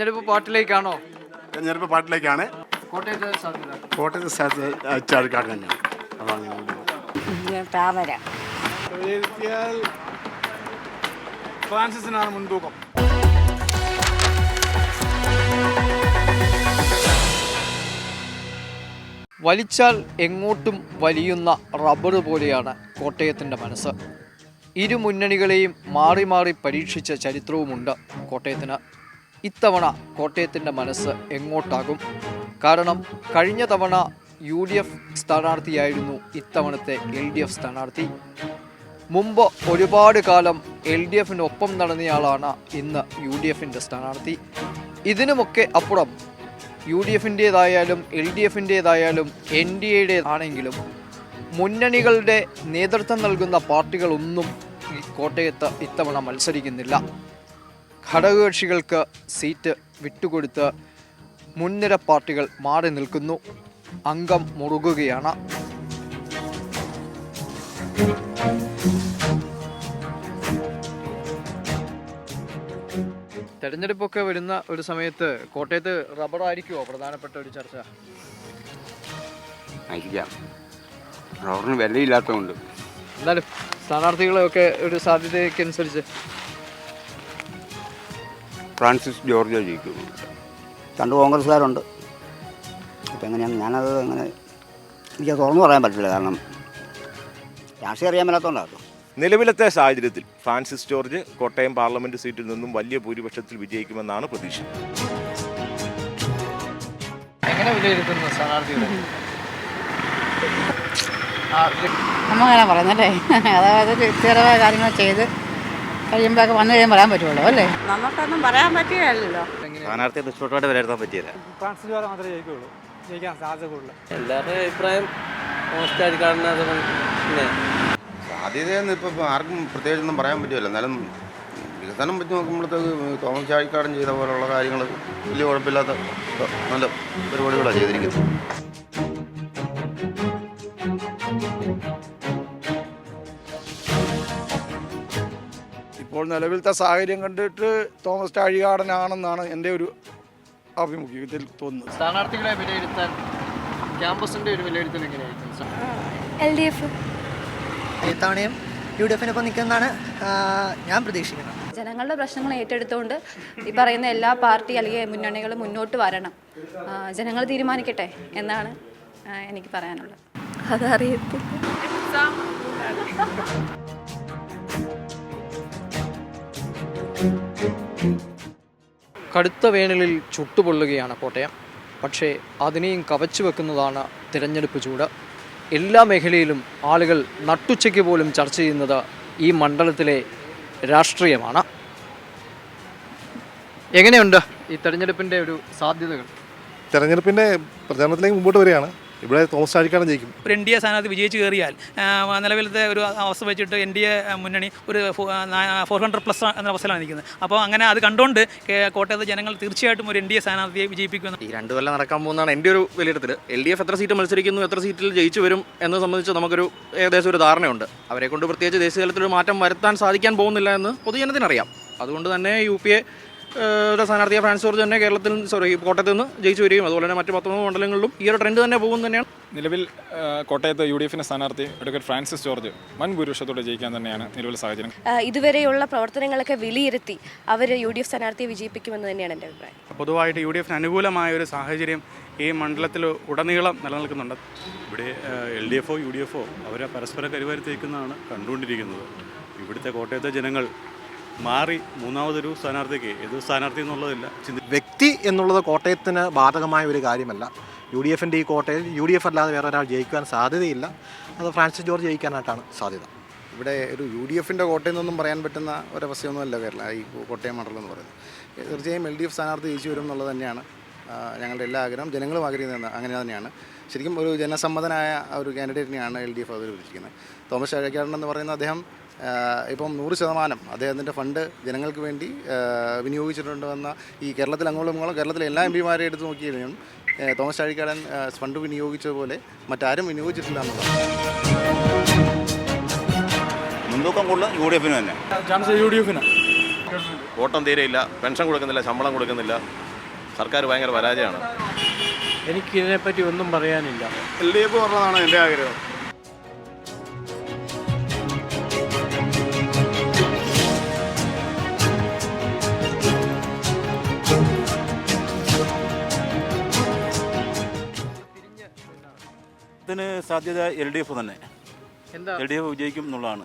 തെരഞ്ഞെടുപ്പ് പാട്ടിലേക്കാണോ തെരഞ്ഞെടുപ്പ് പാട്ടിലേക്കാണ് കോട്ടയത്തെ സാധ്യത. കോട്ടയത്ത് തന്നെയാണ് അതാണ് താമര. ഫ്രാൻസിസിനാണ് മുൻതൂക്കം. വലിച്ചാൽ എങ്ങോട്ടും വലിയുന്ന റബ്ബർ പോലെയാണ് കോട്ടയത്തിന്റെ മനസ്സ്. ഇരു മുന്നണികളെയും മാറി മാറി പരീക്ഷിച്ച ചരിത്രവുമുണ്ട് കോട്ടയത്തിന്. ഇത്തവണ കോട്ടയത്തിന്റെ മനസ്സ് എങ്ങോട്ടാകും? കാരണം കഴിഞ്ഞ തവണ യു ഡി എഫ് സ്ഥാനാർത്ഥിയായിരുന്നു ഇത്തവണത്തെ എൽ ഡി എഫ് സ്ഥാനാർത്ഥി. മുമ്പ് ഒരുപാട് കാലം എൽ ഡി എഫിനൊപ്പം നടന്നയാളാണ് ഇന്ന് യു ഡി എഫിന്റെ സ്ഥാനാർത്ഥി. ഇതിനുമൊക്കെ അപ്പുറം യു ഡി എഫിന്റേതായാലും എൽ ഡി എഫിന്റേതായാലും എൻ ഡി എയുടെ ആണെങ്കിലും മുന്നണികളുടെ നേതൃത്വം നൽകുന്ന പാർട്ടികളൊന്നും ഈ കോട്ടയത്ത് ഇത്തവണ മത്സരിക്കുന്നില്ല. ഘടകകക്ഷികൾക്ക് സീറ്റ് വിട്ടുകൊടുത്ത് മുൻനിര പാർട്ടികൾ മാറി നിൽക്കുന്നു. അംഗം മുറുകുകയാണ്. തെരഞ്ഞെടുപ്പൊക്കെ വരുന്ന ഒരു സമയത്ത് കോട്ടയത്ത് റബ്ബർ ആയിരിക്കുമോ പ്രധാനപ്പെട്ട ഒരു ചർച്ച? ആയിരിക്കാം. റബ്ബറിന് വിലയില്ലാത്തതുകൊണ്ട്. എന്നാലും സ്ഥാനാർത്ഥികളെയൊക്കെ ഒരു സാധ്യതയ്ക്കനുസരിച്ച് ഫ്രാൻസിസ് ജോർജ് ജയിക്കും. രണ്ട് കോൺഗ്രസ്സുകാരുണ്ട്. അപ്പം എങ്ങനെയാണ്? ഞാനത് അങ്ങനെ എനിക്ക് തുറന്നു പറയാൻ പറ്റില്ല. കാരണം രാഷ്ട്രീയം അറിയാൻ മേലാത്തതുകൊണ്ടാണ് നിലവിലത്തെ സാഹചര്യത്തിൽ ഫ്രാൻസിസ് ജോർജ് കോട്ടയം പാർലമെന്റ് സീറ്റിൽ നിന്നും വലിയ ഭൂരിപക്ഷത്തിൽ വിജയിക്കുമെന്നാണ് പ്രതീക്ഷ. എങ്ങനെ വിലയിരുത്തുന്നു സ്ഥാനാർത്ഥികളെ? നമ്മ അങ്ങനെ പറയുന്നല്ലേ അതായത് ചെറിയ കാര്യങ്ങൾ ചെയ്ത് കഴിയുമ്പോഴൊക്കെ വന്നു കഴിയാൻ പറയാൻ പറ്റുള്ളൂ അല്ലേ? നമുക്കൊന്നും പറയാൻ പറ്റുകയല്ലോ സ്ഥാനാർത്ഥിയെ ദുഷ്ടോട്ടോടെ വിലയിരുത്താൻ പറ്റിയില്ല. ഫ്രാൻസിസ് ജോർജ് മാത്രമേ ജയിക്കുകയുള്ളൂ ജയിക്കാൻ സാധ്യത കൂടുതൽ എല്ലാവരുടെയും അഭിപ്രായം പിന്നെ സാധ്യതയെന്ന് ഇപ്പം ആർക്കും പ്രത്യേകിച്ചൊന്നും പറയാൻ പറ്റില്ല. എന്നാലും വികസനം വെച്ച് നോക്കുമ്പോഴത്തേക്ക് തോമസ് ചാഴിക്കാടൻ ചെയ്ത പോലുള്ള കാര്യങ്ങൾ വലിയ കുഴപ്പമില്ലാത്ത നല്ല പരിപാടികളാണ് ചെയ്തിരിക്കുന്നത്. ഇപ്പോൾ നിലവിലത്തെ സാഹചര്യം കണ്ടിട്ട് തോമസ് ചാഴികാടനാണെന്നാണ് എന്റെ ഒരു ആഭിമുഖ്യത്തിൽ തോന്നുന്നത്. സ്ഥാനാർത്ഥികളെ വിലയിരുത്താൻ ക്യാമ്പസിന്റെ ഒരു വിലയിരുത്തൽ എങ്ങനെയായിരിക്കും ഇത്തവണയും യു ഡി എഫിനൊപ്പം നിൽക്കുന്നതാണ് ഞാൻ പ്രതീക്ഷിക്കുന്നത്. ജനങ്ങളുടെ പ്രശ്നങ്ങൾ ഏറ്റെടുത്തുകൊണ്ട് ഈ പറയുന്ന എല്ലാ പാർട്ടി അല്ലെങ്കിൽ മുന്നണികളും മുന്നോട്ട് വരണം. ജനങ്ങൾ തീരുമാനിക്കട്ടെ എന്നാണ് എനിക്ക് പറയാനുള്ളത്. അതറിയത്തില്ല. കടുത്ത വേനലിൽ ചുട്ടുപൊള്ളുകയാണ് കോട്ടയം. പക്ഷേ അതിനെയും കവച്ചു വെക്കുന്നതാണ് തിരഞ്ഞെടുപ്പ് ചൂട്. എല്ലാ മേഖലയിലും ആളുകൾ നട്ടുച്ചയ്ക്ക് പോലും ചർച്ച ചെയ്യുന്നത് ഈ മണ്ഡലത്തിലെ രാഷ്ട്രീയമാണ്. എങ്ങനെയുണ്ട് ഈ തെരഞ്ഞെടുപ്പിന്റെ ഒരു സാധ്യതകൾ? തെരഞ്ഞെടുപ്പിന്റെ പ്രചാരണത്തിലേക്ക് മുമ്പോട്ട് വരികയാണ്. ഇവിടെ തോമസ് ചാഴിക്കാടൻ ജയിക്കും. ഒരു എൻ ഡി എ സ്ഥാനാർത്ഥി വിജയിച്ച് കയറിയാൽ നിലവിലത്തെ ഒരു അവസ്ഥ വെച്ചിട്ട് എൻ ഡി എ മുന്നണി ഒരു ഫോർ ഹൺഡ്രഡ് പ്ലസ് എന്ന അവസ്ഥയിലാണ് നിൽക്കുന്നത്. അപ്പോൾ അങ്ങനെ അത് കണ്ടുകൊണ്ട് കോട്ടയത്തെ ജനങ്ങൾ തീർച്ചയായിട്ടും ഒരു എൻ ഡി എ സ്ഥാനാർത്ഥിയെ വിജയിപ്പിക്കുമെന്ന് ഈ രണ്ടു കൊല്ലം നടക്കാൻ പോകുന്നതാണ് എന്റെ ഒരു വിലയിരുത്തൽ എൽ ഡി എഫ് എത്ര സീറ്റ് മത്സരിക്കുന്നു എത്ര സീറ്റിൽ ജയിച്ചു വരും എന്ന് സംബന്ധിച്ച് നമുക്കൊരു ഏകദേശം ഒരു ധാരണയുണ്ട്. അവരെ കൊണ്ട് പ്രത്യേകിച്ച് ദേശീയ തലത്തിൽ ഒരു മാറ്റം വരുത്താൻ സാധിക്കാൻ പോകുന്നില്ല എന്ന് പൊതുജനത്തിനറിയാം. അതുകൊണ്ട് തന്നെ യു പി എ സ്ഥാനാർത്ഥിയെ ഫ്രാൻസ് ജോർജ് തന്നെ കേരളത്തിൽ സോറി കോട്ടയത്ത് നിന്ന് ജയിച്ചു വരികയും അതുപോലെ തന്നെ മറ്റ് പത്തൊമ്പത് മണ്ഡലങ്ങളിലും ഈ ഒരു ട്രെൻഡ് തന്നെ പോകും തന്നെയാണ്. നിലവിൽ കോട്ടയത്ത് യു ഡി എഫിന്റെ സ്ഥാനാർത്ഥി അഡ്വക്കേറ്റ് ഫ്രാൻസിസ് ജോർജ് വൻ ഭൂരിപക്ഷത്തോടെ ജയിക്കാൻ തന്നെയാണ് നിലവിൽ സാഹചര്യം. ഇതുവരെയുള്ള പ്രവർത്തനങ്ങളൊക്കെ വിലയിരുത്തി അവർ യു ഡി എഫ് സ്ഥാനാർത്ഥിയെ വിജയിപ്പിക്കുമെന്ന് തന്നെയാണ് എന്റെ അഭിപ്രായം. പൊതുവായിട്ട് യു ഡി എഫിന് അനുകൂലമായ ഒരു സാഹചര്യം ഈ മണ്ഡലത്തിൽ ഉടനീളം നിലനിൽക്കുന്നുണ്ട്. ഇവിടെ എൽ ഡി എഫോ യു ഡി എഫോ അവരെ പരസ്പരം കരുവരുത്തേക്കുന്നതാണ് കണ്ടുകൊണ്ടിരിക്കുന്നത്. ഇവിടുത്തെ കോട്ടയത്തെ ജനങ്ങൾ മാറി മൂന്നാമതൊരു സ്ഥാനാർത്ഥിക്ക് ഏത് സ്ഥാനാർത്ഥി എന്നുള്ളതില്ല. വ്യക്തി എന്നുള്ളത് കോട്ടയത്തിന് ബാധകമായ ഒരു കാര്യമല്ല. യു ഡി എഫിന്റെ ഈ കോട്ടയിൽ യു ഡി എഫ് അല്ലാതെ വേറെ ഒരാൾ ജയിക്കുവാൻ സാധ്യതയില്ല. അത് ഫ്രാൻസിസ് ജോർജ് ജയിക്കാനായിട്ടാണ് സാധ്യത. ഇവിടെ ഒരു യു ഡി എഫിന്റെ കോട്ടയം എന്നൊന്നും പറയാൻ പറ്റുന്ന ഒരവസ്ഥയൊന്നുമല്ല കേരള ഈ കോട്ടയം മണ്ഡലം എന്ന് പറയുന്നത്. തീർച്ചയായും എൽ ഡി എഫ് സ്ഥാനാർത്ഥി ജയിച്ചു വരും എന്നുള്ളത് തന്നെയാണ്. ഞങ്ങളുടെ എല്ലാ ആഗ്രഹം. ജനങ്ങളും ആഗ്രഹിക്കുന്നത് അങ്ങനെ തന്നെയാണ്. ശരിക്കും ഒരു ജനസമ്മതനായ ഒരു കാൻഡിഡേറ്റിനെയാണ് എൽ ഡി എഫ് അവതരിപ്പിച്ചിരിക്കുന്നത്. തോമസ് ചാഴിക്കാടൻ എന്ന് പറയുന്ന അദ്ദേഹം ഇപ്പം നൂറ് ശതമാനം അദ്ദേഹത്തിന്റെ ഫണ്ട് ജനങ്ങൾക്ക് വേണ്ടി വിനിയോഗിച്ചിട്ടുണ്ടെന്ന ഈ കേരളത്തിൽ അങ്ങോളം ഇങ്ങോളം കേരളത്തിലെ എല്ലാ എം പിമാരെ എടുത്ത് നോക്കിയാലും തോമസ് ചാഴിക്കാടൻ ഫണ്ട് വിനിയോഗിച്ചതുപോലെ മറ്റാരും വിനിയോഗിച്ചിട്ടില്ല എന്നുള്ളതാണ്. മുൻതൂക്കം കൂടുതൽ യു ഡി എഫിന് തന്നെ. ചാൻസ് യു ഡി എഫിന്. വോട്ടം തീരെയില്ല പെൻഷൻ കൊടുക്കുന്നില്ല ശമ്പളം കൊടുക്കുന്നില്ല. സർക്കാർ ഭയങ്കര പരാജയമാണ്. എനിക്ക് ഇതിനെപ്പറ്റി ഒന്നും പറയാനില്ല. എൽ ഡി എഫ് പറഞ്ഞതാണ് എന്റെ ആഗ്രഹം. സാധ്യത എൽ ഡി എഫ് തന്നെ. എന്താ? എൽ ഡി എഫ് വിജയിക്കും എന്നുള്ളതാണ്.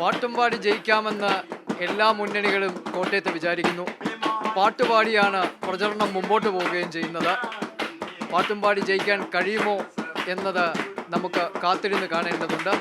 പാട്ടുംപാടി ജയിക്കാമെന്ന് എല്ലാ മുന്നണികളും കോട്ടയത്ത് വിചാരിക്കുന്നു. പാട്ടുപാടിയാണ് പ്രചരണം മുമ്പോട്ട് പോവുകയും ചെയ്യുന്നത്. പാട്ടുംപാടി ജയിക്കാൻ കഴിയുമോ എന്നത് നമുക്ക് കാത്തിരുന്ന് കാണേണ്ടതുണ്ട്.